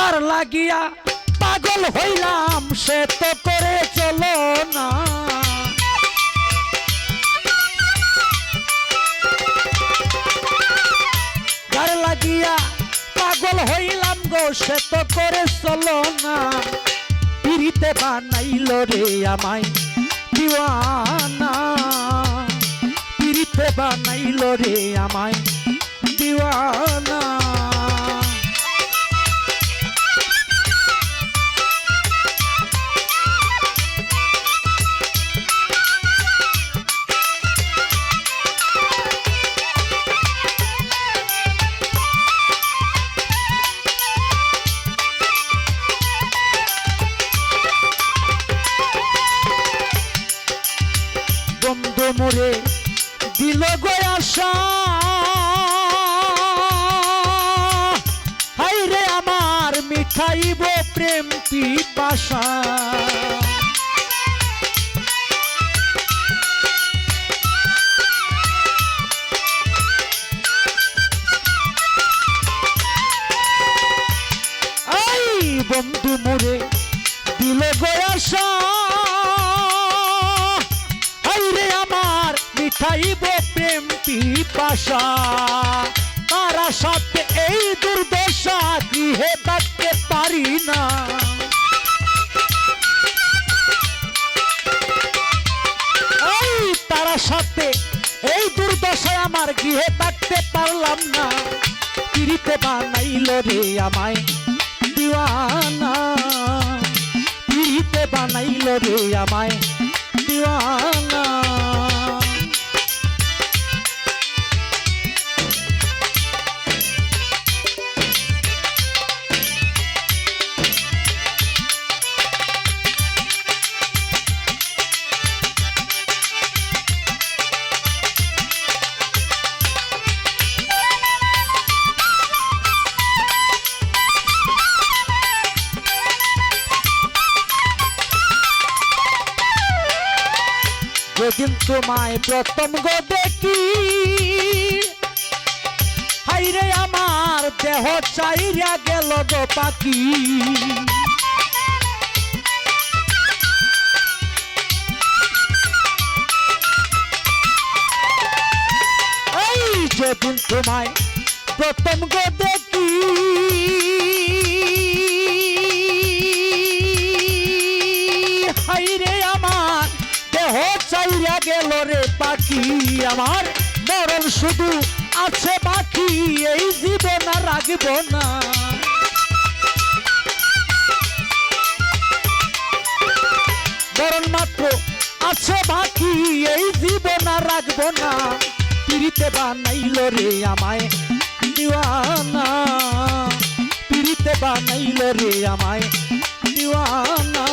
যার লাগিয়া পাগল হইলাম, সে তো করে চলো না। যার লাগিয়া পাগল হইলাম গো, সে তো করে চলো না। পিড়িতে বানাইল রে আমায় দিওয়ানা। পিড়িতে বানাইল রে আমায় দিওয়ানা। মোরে দিল গো আশা। হাইরে আমার মিঠাইব প্রেম পিপাসা। বন্ধু মোরে দিল গো আশা। পিপাসা তারা সাথে এই দুর্দশা গৃহে থাকতে পারি না। তারা সাথে এই দুর্দশায় আমার গৃহে থাকতে পারলাম না। পিড়িতে বানাইল রে আমায় দিওয়ানা। পিড়িতে বানাইল রে আমায় দিওয়ানা। যেদিন তোমায় প্রথম গো দেখি। হাইরে আমার দেহ চাইরা গেল গো পাখি। যেদিন তোমায় প্রথম গো দেখি। দেহ চাইরা গেল রে পাখি আমার। মরণ শুধু আছে বাকি এই জীবন রাখব না। মরণ মাত্র আছে বাকি এই জীবন রাখব না। পিড়িতে বানাইল রে আমায় দিওয়ানা। পিড়িতে বানাইল রে আমায় দিওয়ানা।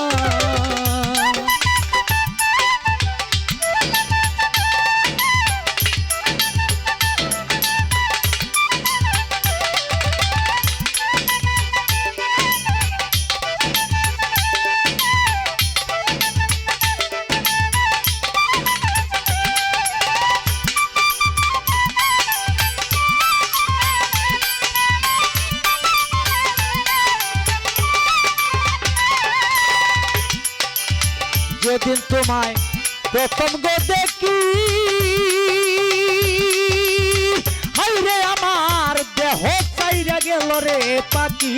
যেদিন তোমায় প্রথম গো দেখি। হাইরে আমার দেহ চাইরা গেল রে পাখি।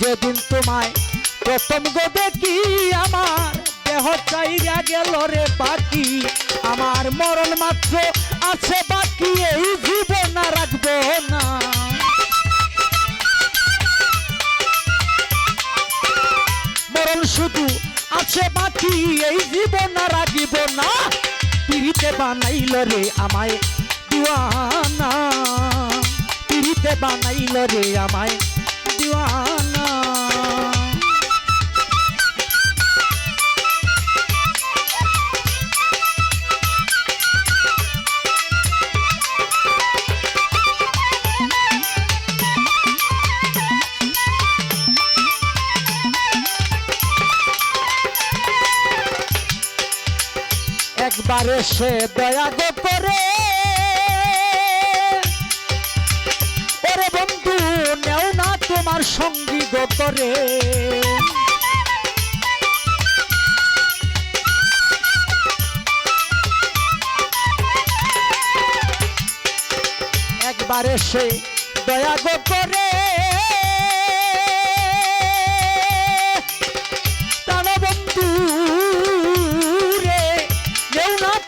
যেদিন তোমায় প্রথম গো দেখি আমার দেহ গেল রে পাখি। আমার মরণ মাত্র আছে বাকি, এই জীবন রাখব না। মরণ শুধু আছে বাকি, এই জীবন রাখিব না। পিড়িতে বানাইল রে আমায় দিওয়ানা। পিড়িতে বানাইল রে আমায় একবারে সে দয়া গো করে। ওরে বন্ধু, নেও না তোমার সঙ্গী গো করে। একবারে সে দয়া গো করে।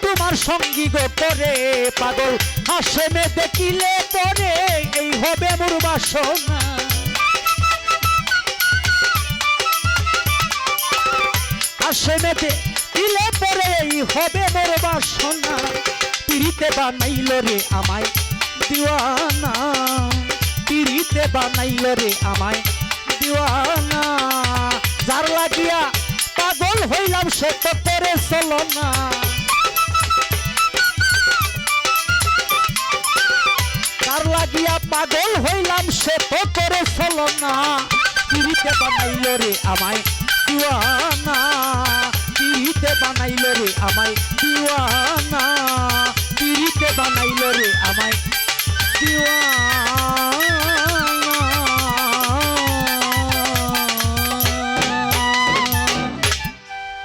তোমার সঙ্গী গো করে পাগল। হাসে মে দেখিলে পরে এই হবে মোর বাসনা। হাসে মেতে দিলে পরে এই হবে মোর বাসনা। পিড়িতে বানাইল রে আমায় দিওয়ানা। পিড়িতে বানাইল রে আমায় দিওয়ানা। যার লাগিয়া পাগল হইলাম সে তো করে চলো না। লাগিয়া পাগল হইলাম, সে তো করে চলো না। পিড়িতে বানাইল রে আমায় দিওয়ানা, পিড়িতে বানাইল রে আমায় দিওয়ানা।